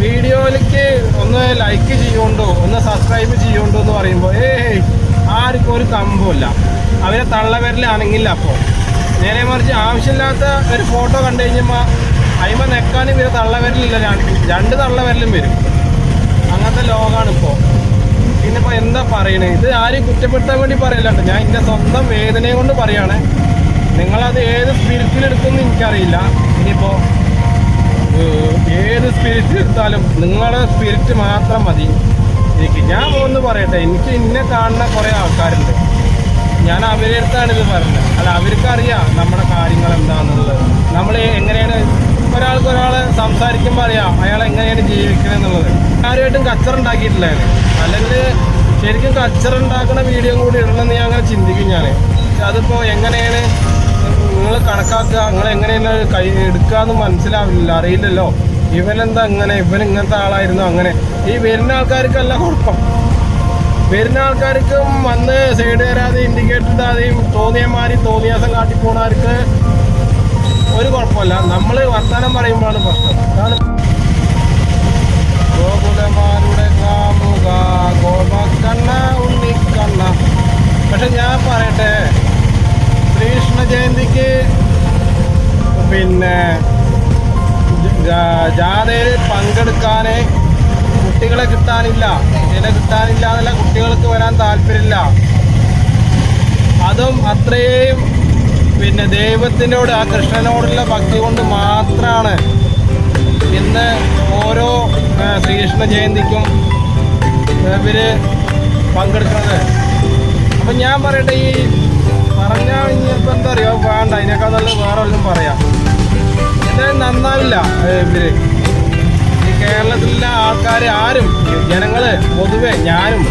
വീഡിയോയിലേക്ക് ഒന്ന് ലൈക്ക് ചെയ്യുണ്ടോ ഒന്ന് സബ്സ്ക്രൈബ് ചെയ്യുണ്ടോ എന്ന് പറയുമ്പോൾ ഏയ് ആർക്കും ഒരു കമ്പമില്ല അവരെ തള്ളവരലാണെങ്കില്ല അപ്പോൾ നേരെ മറിച്ച് ആവശ്യമില്ലാത്ത ഒരു ഫോട്ടോ കണ്ടു കഴിഞ്ഞപ്പോൾ അയിമ നെക്കാനും ഇവരെ തള്ളവരലില്ല രണ്ട് തള്ളവരലും വരും. അങ്ങനത്തെ ലോകമാണ് ഇപ്പോൾ പിന്നെ ഇപ്പോൾ എന്താ പറയണേ? ഇത് ആരും കുറ്റപ്പെടുത്താൻ വേണ്ടി പറയലോ ഞാൻ എന്റെ സ്വന്തം വേദനയെ കൊണ്ട് പറയാണ്. അത് ഏത് സ്പിരിറ്റിൽ എടുക്കുമെന്ന് എനിക്കറിയില്ല. ഇനിയിപ്പോൾ ഏഹ് ഏത് സ്പിരിറ്റ് എടുത്താലും നിങ്ങളുടെ സ്പിരിറ്റ് മാത്രം മതി. എനിക്ക് ഞാൻ ഒന്ന് പറയട്ടെ. എനിക്ക് ഇന്നെ കാണുന്ന കുറേ ആൾക്കാരുണ്ട്. ഞാൻ അവരുടെ അടുത്താണ് ഇത് പറഞ്ഞത്. അല്ല അവർക്കറിയാം നമ്മുടെ കാര്യങ്ങൾ എന്താണെന്നുള്ളത് നമ്മൾ എങ്ങനെയാണ് ഒരാൾക്ക് ഒരാൾ സംസാരിക്കുമ്പോൾ അറിയാം അയാൾ എങ്ങനെയാണ് ജീവിക്കുന്നത് എന്നുള്ളത് ആരുമായിട്ടും കച്ചറ ഉണ്ടാക്കിയിട്ടില്ലായിരുന്നു. അല്ലെങ്കിൽ ശരിക്കും കച്ചറ ഉണ്ടാക്കുന്ന വീഡിയോ കൂടി ഇടണമെന്ന് ഞാൻ അങ്ങനെ ചിന്തിക്കും ഞാൻ അതിപ്പോൾ എങ്ങനെയാണ് നിങ്ങൾ കണക്കാക്കുക നിങ്ങൾ എങ്ങനെയാണ് കൈ എടുക്കാന്ന് മനസ്സിലാവില്ല അറിയില്ലല്ലോ. ഇവനെന്താ ഇങ്ങനെ ഇവൻ ഇങ്ങനത്തെ ആളായിരുന്നു അങ്ങനെ. ഈ വരുന്ന ആൾക്കാർക്കല്ല കുഴപ്പം. വരുന്ന ആൾക്കാർക്കും വന്ന് സൈഡ് വരാതെ ഇൻഡിക്കേറ്റർ ഇടാതെയും തോന്നിയമാരി തോന്നിയാസം കാട്ടി പോണവർക്ക് ഒരു കുഴപ്പമില്ല. നമ്മൾ വർത്തമാനം പറയുമ്പോഴാണ് പ്രശ്നം. ഗോകുലമാരുടെ കാമുക ഗോപക്കണ്ണ ഉണ്ണിക്കണ്ണ. പക്ഷെ ഞാൻ പറയട്ടെ ശ്രീകൃഷ്ണ ജയന്തിക്ക് പിന്നെ ജാഥയിൽ പങ്കെടുക്കാൻ കുട്ടികളെ കിട്ടാനില്ല. കുട്ടികളെ കിട്ടാനില്ല എന്നല്ല കുട്ടികൾക്ക് വരാൻ താല്പര്യമില്ല. അതും അത്രയും പിന്നെ ദൈവത്തിനോട് ആ കൃഷ്ണനോടുള്ള ഭക്തി കൊണ്ട് മാത്രമാണ് ഇന്ന് ഓരോ ശ്രീകൃഷ്ണ ജയന്തിക്കും ഇവർ പങ്കെടുക്കുന്നത്. അപ്പം ഞാൻ പറയട്ടെ ഈ പറഞ്ഞാൽ ഇനിയിപ്പോൾ എന്താ അറിയോ? വേണ്ട അതിനേക്കാൾ നല്ല വേറെ ഒന്നും പറയാം. എന്തായാലും നന്നാവില്ല ഇവർ. ഈ കേരളത്തിലെ ആൾക്കാർ ആരും ജനങ്ങൾ പൊതുവെ ഞാനും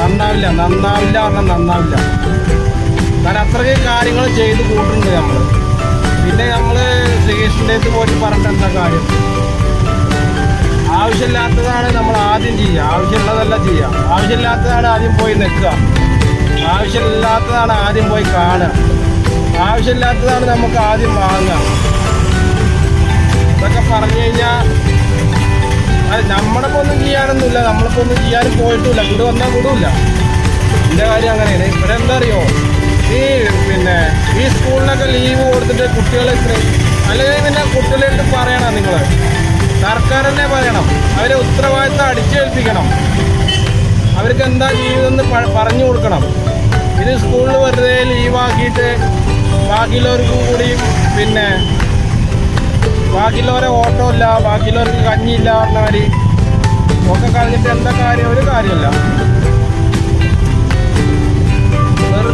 നന്നാവില്ല നന്നാവില്ല പറഞ്ഞാൽ നന്നാവില്ല. കാരണം അത്രയ്ക്ക് കാര്യങ്ങൾ ചെയ്ത് കൂട്ടുന്നുണ്ട് നമ്മൾ പിന്നെ നമ്മൾ ശ്രീകൃഷ്ണന്റെ അടുത്ത് പോയിട്ട് പറഞ്ഞിട്ട് എന്താ കാര്യം? ആവശ്യമില്ലാത്തതാണ് നമ്മൾ ആദ്യം ചെയ്യുക. ആവശ്യമുള്ളതല്ല ചെയ്യുക. ആവശ്യമില്ലാത്തതാണ് ആദ്യം പോയി നിൽക്കുക. ആവശ്യമില്ലാത്തതാണ് ആദ്യം പോയി കാണുക. ആവശ്യമില്ലാത്തതാണ് നമുക്ക് ആദ്യം വാങ്ങുക. ഇതൊക്കെ പറഞ്ഞു കഴിഞ്ഞാൽ അത് നമ്മളിപ്പോൾ ഒന്നും ചെയ്യാനൊന്നുമില്ല. നമ്മളിപ്പോൾ ഒന്നും ചെയ്യാനും പോയിട്ടില്ല ഇവിടെ വന്നാൽ വിടില്ല. എന്റെ കാര്യം അങ്ങനെയാണ്. ഇവിടെ എന്താ അറിയോ? ഈ പിന്നെ ഈ സ്കൂളിനൊക്കെ ലീവ് കൊടുത്തിട്ട് കുട്ടികളെ അല്ലെങ്കിൽ പിന്നെ കുട്ടികളെടുത്ത് പറയണം നിങ്ങൾ സർക്കാർ തന്നെ പറയണം. അവരെ ഉത്തരവാദിത്തം അടിച്ചേൽപ്പിക്കണം. അവർക്ക് എന്താ ജീവിതം പറഞ്ഞു കൊടുക്കണം. ഇത് സ്കൂളിൽ വെറുതെ ലീവാക്കിയിട്ട് ബാക്കിയുള്ളവർക്കും കൂടി പിന്നെ ബാക്കിയുള്ളവരെ ഓട്ടോ ഇല്ല ബാക്കിയുള്ളവർക്ക് കഞ്ഞിയില്ല പറഞ്ഞ മാതിരി ഒക്കെ കളഞ്ഞിട്ട് എന്താ കാര്യം? ഒരു കാര്യമില്ല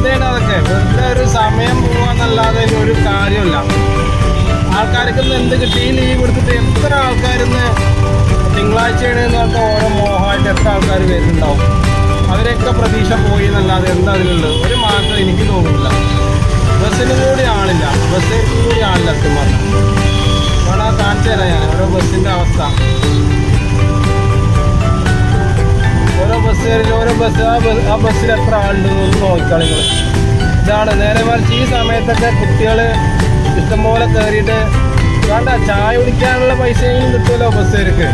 വെറുതെ അതൊക്കെ. വെറുതെ ഒരു സമയം പോവാന്നല്ലാതെ ഒരു കാര്യമില്ല ആൾക്കാർക്ക് ഇന്ന് എന്ത് കിട്ടി? ലീവ് എടുത്തിട്ട് എത്ര ആൾക്കാരിന്ന് തിങ്കളാഴ്ചയാണ് എന്ന് പറഞ്ഞാൽ ഓരോ മോഹമായിട്ട് എത്ര ആൾക്കാർ വരുന്നുണ്ടാവും? അവരെയൊക്കെ പ്രതീക്ഷ പോയി എന്നല്ലാതെ എന്താ അതിലുള്ളത്? ഒരു മാറ്റം എനിക്ക് തോന്നുന്നില്ല. ബസ്സിനും കൂടി ആളില്ല. ബസ്സിൽ കൂടി ആളില്ല പറഞ്ഞാൽ വേണം കാണിച്ചു തരാം ഞാൻ. ഓരോ ബസ്സിന്റെ അവസ്ഥ. ബസ് ആ ബസ് ആ ബസ്സിൽ എത്ര ആളുണ്ടെന്ന് നോക്കിക്കളി ഇതാണ് നേരെ മറിച്ച് ഈ സമയത്തൊക്കെ കുട്ടികൾ ഇഷ്ടംപോലെ കയറിയിട്ട് വേണ്ട ചായ കുടിക്കാനുള്ള പൈസയെങ്കിലും കിട്ടുമല്ലോ ബസ്സുകാർക്ക്.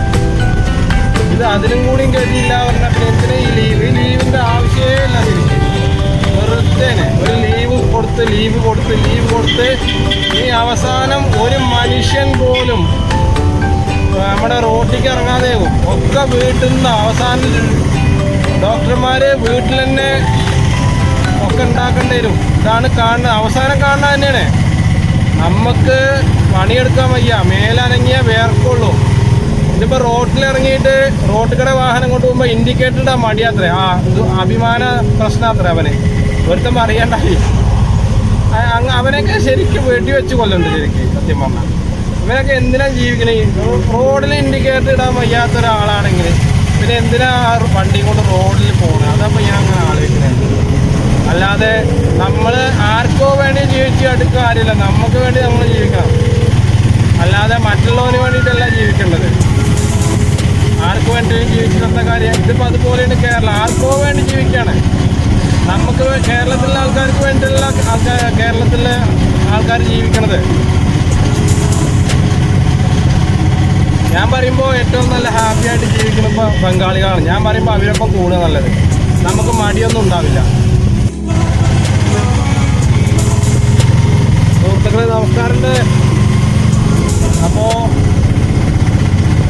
ഇത് അതിനും കൂടിയും കഴിഞ്ഞില്ല പറഞ്ഞാൽ പിന്നെ എന്തിനാ ഈ ലീവ് ഈ ലീവിന്റെ ആവശ്യമേ ഇല്ല വെറുതെ ഒരു ലീവ് കൊടുത്ത് ലീവ് കൊടുത്ത് ലീവ് കൊടുത്ത് ഈ അവസാനം ഒരു മനുഷ്യൻ പോലും നമ്മുടെ റോട്ടിലേക്ക് ഇറങ്ങാതെ. ഒക്കെ വീട്ടിൽ നിന്ന് അവസാനം ഡോക്ടർമാര് വീട്ടിൽ തന്നെ ഒക്കെ ഉണ്ടാക്കേണ്ടി വരും. ഇതാണ് കാണുന്നത് അവസാനം കാണുന്നത് തന്നെയാണ്. നമുക്ക് പണിയെടുക്കാൻ വയ്യ. മേലനങ്ങിയ വേർക്കുള്ളൂ. ഇതിപ്പോൾ റോട്ടിൽ ഇറങ്ങിയിട്ട് റോഡ് കൂടെ വാഹനം കൊണ്ടുപോകുമ്പോൾ ഇൻഡിക്കേറ്റർ ഇടാൻ മടിയാത്രേ. ആ ഇത് അഭിമാന പ്രശ്നമാത്രേ അവന്. ഒരുത്തം അറിയണ്ടായി അവനൊക്കെ ശരിക്കും വെടി വെച്ച് കൊല്ലുന്നുണ്ട് ശരിക്കും സത്യം പറഞ്ഞാൽ ഇവനൊക്കെ എന്തിനാണ് ജീവിക്കണേ? റോഡിൽ ഇൻഡിക്കേറ്റർ ഇടാൻ വയ്യാത്ത ഒരാളാണെങ്കിൽ പിന്നെ എന്തിനാ വണ്ടി കൊണ്ട് റോഡിൽ പോകണം അതപ്പോൾ ഞാൻ അങ്ങനെ ആലോചിക്കുന്നത് അല്ലാതെ നമ്മൾ ആർക്കോ വേണ്ടി ജീവിച്ചു അടുക്ക കാര്യമില്ല. നമുക്ക് വേണ്ടി നമ്മൾ ജീവിക്കണം. അല്ലാതെ മറ്റുള്ളവന് വേണ്ടിയിട്ടല്ല ജീവിക്കേണ്ടത്. ആർക്ക് വേണ്ടി ജീവിക്കുന്ന കാര്യം. ഇതിപ്പോൾ അതുപോലെയാണ് കേരളം. ആർക്കോ വേണ്ടി ജീവിക്കുകയാണ് നമുക്ക് കേരളത്തിലെ ആൾക്കാർക്ക് വേണ്ടിയുള്ള ആൾക്കാർ കേരളത്തിലെ ആൾക്കാർ ജീവിക്കണത്. ഞാൻ പറയുമ്പോൾ ഏറ്റവും നല്ല ഹാപ്പി ആയിട്ട് ജീവിക്കുന്ന ബംഗാളികളാണ്. ഞാൻ പറയുമ്പോൾ അവരൊപ്പം കൂടുക നല്ലത്. നമുക്ക് മടിയൊന്നും ഉണ്ടാവില്ല. സുഹൃത്തുക്കളെ നമസ്കാരമുണ്ട്. അപ്പോൾ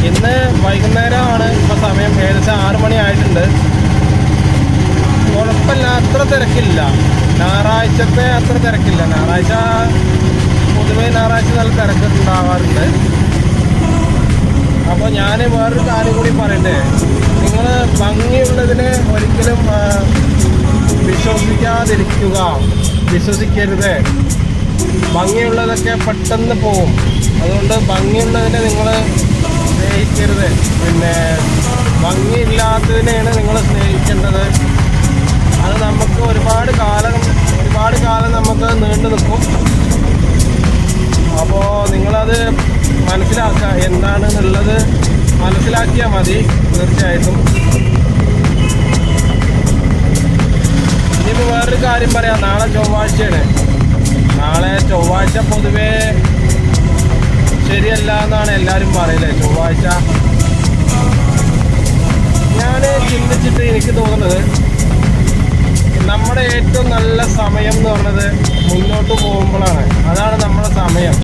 ഇന്ന് വൈകുന്നേരമാണ്. ഇപ്പോൾ സമയം ഏകദേശം ആറ് മണി ആയിട്ടുണ്ട്. കുഴപ്പമില്ല അത്ര തിരക്കില്ല. ഞായറാഴ്ചത്തെ അത്ര തിരക്കില്ല. ഞായറാഴ്ച പൊതുവേ ഞായറാഴ്ച നല്ല തിരക്ക് ഉണ്ടാവാറുണ്ട്. അപ്പോൾ ഞാൻ വേറൊരു കാര്യം കൂടി പറയട്ടെ നിങ്ങൾ ഭംഗിയുള്ളതിനെ ഒരിക്കലും വിശ്വസിക്കാതിരിക്കുക. വിശ്വസിക്കരുത്. ഭംഗിയുള്ളതൊക്കെ പെട്ടെന്ന് പോവും. അതുകൊണ്ട് ഭംഗിയുള്ളതിനെ നിങ്ങൾ സ്നേഹിക്കരുത്. പിന്നെ ഭംഗിയില്ലാത്തതിനെയാണ് നിങ്ങൾ സ്നേഹിക്കേണ്ടത്. അത് നമുക്ക് ഒരുപാട് കാലം ഒരുപാട് കാലം നമുക്ക് നീണ്ടു നിൽക്കും അപ്പോൾ നിങ്ങളത് മനസ്സിലാക്കുക എന്താണെന്നുള്ളത് മനസ്സിലാക്കിയാൽ മതി. തീർച്ചയായിട്ടും. ഇനിയിപ്പോൾ വേറൊരു കാര്യം പറയാം. നാളെ ചൊവ്വാഴ്ചയാണ്. നാളെ ചൊവ്വാഴ്ച പൊതുവേ ശരിയല്ല എന്നാണ് എല്ലാവരും പറയലേ. ചൊവ്വാഴ്ച ഞാൻ ചിന്തിച്ചിട്ട് എനിക്ക് തോന്നുന്നത് നമ്മുടെ ഏറ്റവും നല്ല സമയം എന്ന് പറയുന്നത് മുന്നോട്ട് പോകുമ്പോഴാണ്. അതാണ് നമ്മുടെ സമയം.